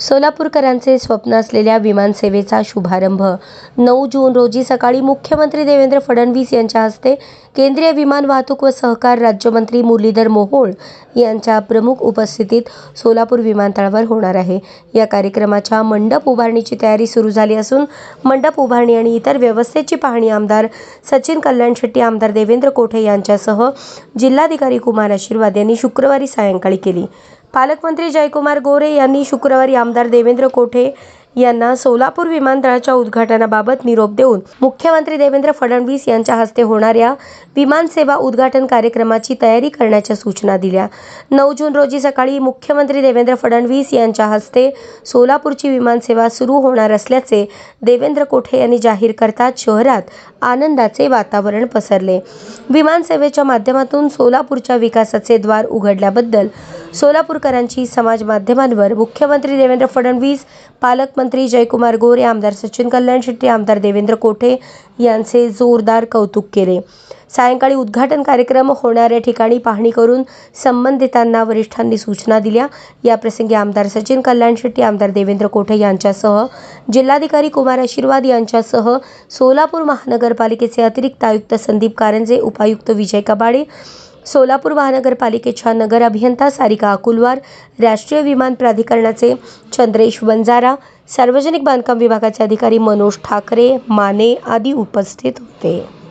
सोलापूरकरांचे स्वप्न असलेल्या विमानसेवेचा शुभारंभ. नऊ जून रोजी सकाळी मुख्यमंत्री देवेंद्र फडणवीस यांच्या हस्ते केंद्रीय विमान वाहतूक व सहकार राज्यमंत्री मुरलीधर मोहोळ यांच्या प्रमुख उपस्थितीत सोलापूर विमानतळावर होणार आहे. या कार्यक्रमाच्या मंडप उभारणीची तयारी सुरू झाली असून मंडप उभारणी आणि इतर व्यवस्थेची पाहणी आमदार सचिन कल्याण शेट्टी आमदार देवेंद्र कोठे यांच्यासह जिल्हाधिकारी कुमार आशीर्वाद यांनी शुक्रवारी सायंकाळी केली. पालकमंत्री जयकुमार गोरे यांनी शुक्रवारी आमदार देवेंद्र कोठे यांना सोलापूर विमानतळाच्या उद्घाटनाबाबत निरोप देऊन मुख्यमंत्री देवेंद्र फडणवीस यांच्या हस्ते होणाऱ्या विमानसेवा उद्घाटन कार्यक्रमाची तयारी करण्याच्या सूचना दिल्या. नऊ जून रोजी सकाळी मुख्यमंत्री देवेंद्र फडणवीस यांच्या हस्ते सोलापूरची विमानसेवा सुरू होणार असल्याचे देवेंद्र कोठे यांनी जाहीर करताच शहरात आनंदाचे वातावरण पसरले. विमानसेवेच्या माध्यमातून सोलापूरच्या विकासाचे द्वार उघडल्याबद्दल सोलापूरकरांची समाज माध्यमांवर मुख्यमंत्री देवेंद्र फडणवीस पालकमंत्री जयकुमार गोरे आमदार सचिन कल्याण शेट्टी आमदार देवेंद्र कोठे यांचे जोरदार कौतुक केले. सायंकाळी उद्घाटन कार्यक्रम होणाऱ्या ठिकाणी पाहणी करून संबंधितांना वरिष्ठांनी सूचना दिल्या. याप्रसंगी आमदार सचिन कल्याण शेट्टी आमदार देवेंद्र कोठे यांच्यासह जिल्हाधिकारी कुमार आशीर्वाद यांच्यासह सोलापूर महानगरपालिकेचे अतिरिक्त आयुक्त संदीप कारंजे उपायुक्त विजय कबाडे सोलापूर महानगरपालिकेच्या नगर अभियंता सारिका अकुलवार राष्ट्रीय विमान प्राधिकरणाचे चंद्रेश वंजारा सार्वजनिक बांधकाम विभागाचे अधिकारी मनोज ठाकरे माने आदी उपस्थित होते.